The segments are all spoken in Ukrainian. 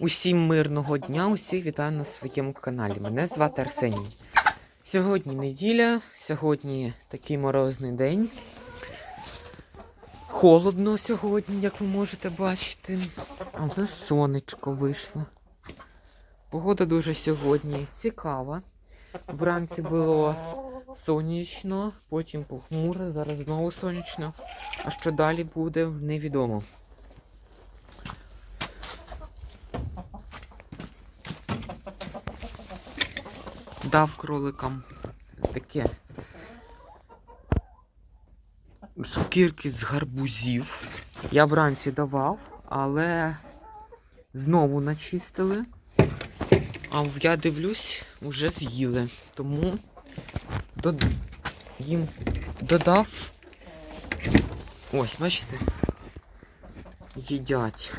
Усім мирного дня, усіх вітаю на своєму каналі. Мене звати Арсеній. Сьогодні неділя, сьогодні такий морозний день. Холодно сьогодні, як ви можете бачити. Але сонечко вийшло. Погода дуже сьогодні цікава. Вранці було сонячно, потім похмуро, зараз знову сонячно. А що далі буде, невідомо. Дав кроликам таке шкірки з гарбузів. Я вранці давав, але знову начистили. А я дивлюсь, вже з'їли. Тому дод... їм додав. Ось, бачите? Їдять.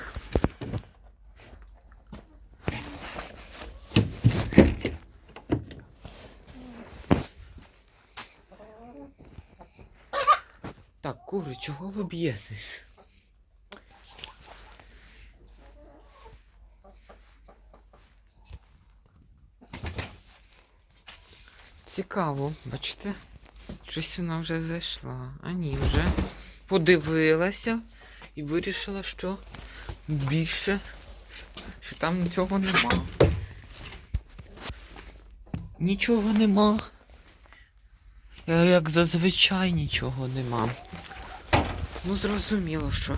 Так, кури, чого ви б'єтесь? Цікаво, бачите? Щось вона вже зайшла. А ні, вже подивилася і вирішила, що більше, що там нічого нема. Нічого нема. Е, Як зазвичай нічого нема. Ну, зрозуміло, що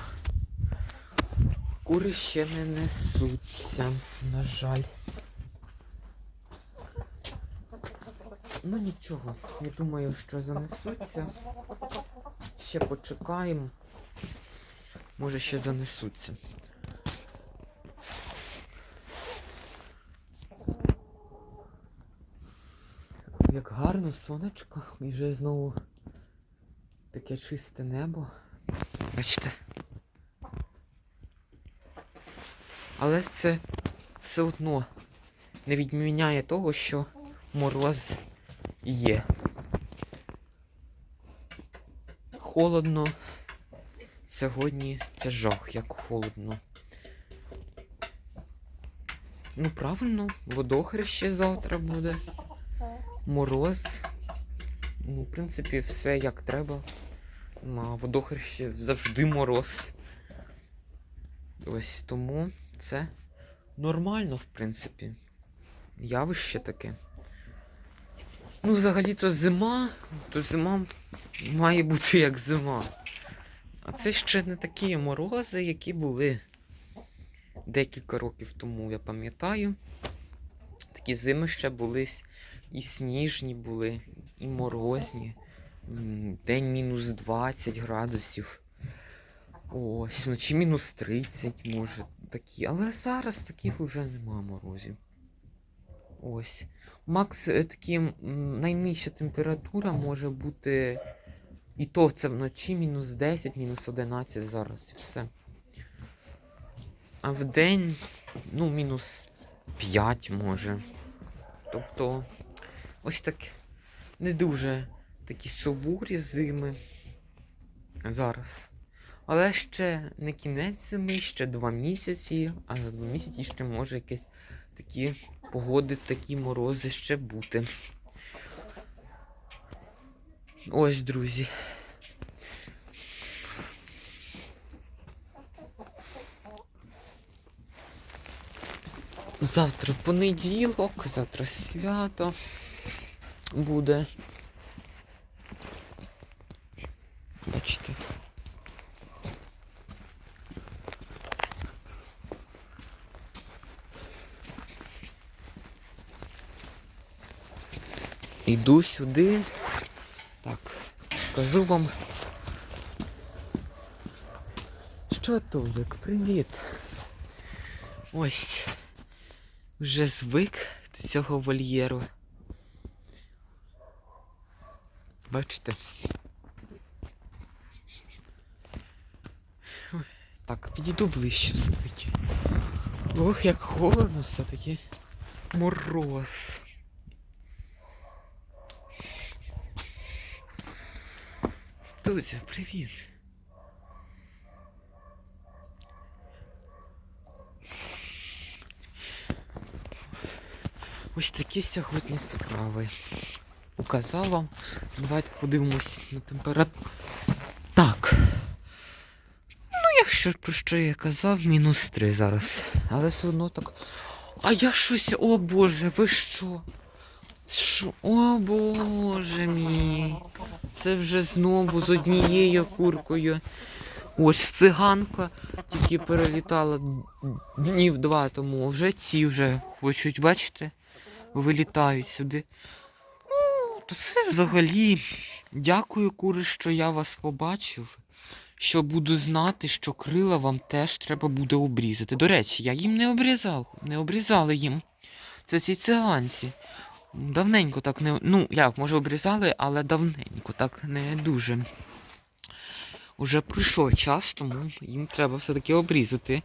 кури ще не несуться, на жаль. Ну нічого, я думаю, що занесуться. Ще почекаємо. Може ще занесуться. Як гарно сонечко, і вже знову таке чисте небо. Бачите? Але це все одно не відміняє того, що мороз є. Холодно. Сьогодні це жах, як холодно. Ну правильно, водохреще завтра буде. Мороз. Ну, в принципі, все як треба. На водохрещі завжди мороз. Ось тому це нормально, в принципі. Явище таке. Ну, взагалі-то зима, то зима має бути як зима. А це ще не такі морози, які були декілька років тому, я пам'ятаю. Такі зими ще були і сніжні були, і морозні. День мінус 20 градусів. Ось, вночі мінус 30, може, такі. Але зараз таких вже нема морозів. Ось. Макс е, такі найнижча температура може бути. І то це вночі мінус 10, мінус 11 зараз і все. А в день, ну, мінус 5 може. Тобто, ось так не дуже такі суворі зими зараз. Але ще не кінець зими, ще два місяці, а за два місяці ще може якесь такі погоди, такі морози ще бути. Ось, друзі. Завтра понеділок, завтра свято буде. Бачите. Іду сюди. Так, скажу вам. Що, Тузик, привіт. Ось. Вже звик до цього вольєру. Бачите? Так, підійду ближче все-таки. Ох, як холодно все-таки. Мороз. Дудя, привіт. Ось такі сьогодні справи. Указав вам. Давайте подивимось на температуру. Так. Якщо про що я казав, мінус 3 зараз. Але все одно так. А я щось. О боже, ви що? Що? О боже мій. Це вже знову з однією куркою. Ось циганка тільки перелітала днів два тому. Вже ці вже хочуть, бачите, вилітають сюди. Ну, то це взагалі. Дякую, кури, що я вас побачив. Що буду знати, що крила вам теж треба буде обрізати. До речі, я їм не обрізав. Не обрізали їм. Це ці циганці. Давненько так не. Ну, як, може, обрізали, але давненько, так не дуже. Уже пройшов час, тому їм треба все-таки обрізати.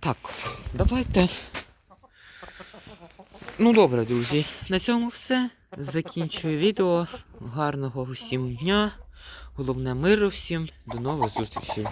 Так, давайте. Ну добре, друзі. На цьому все. Закінчую відео. Гарного всім дня. Головне миру всім. До нових зустрічей.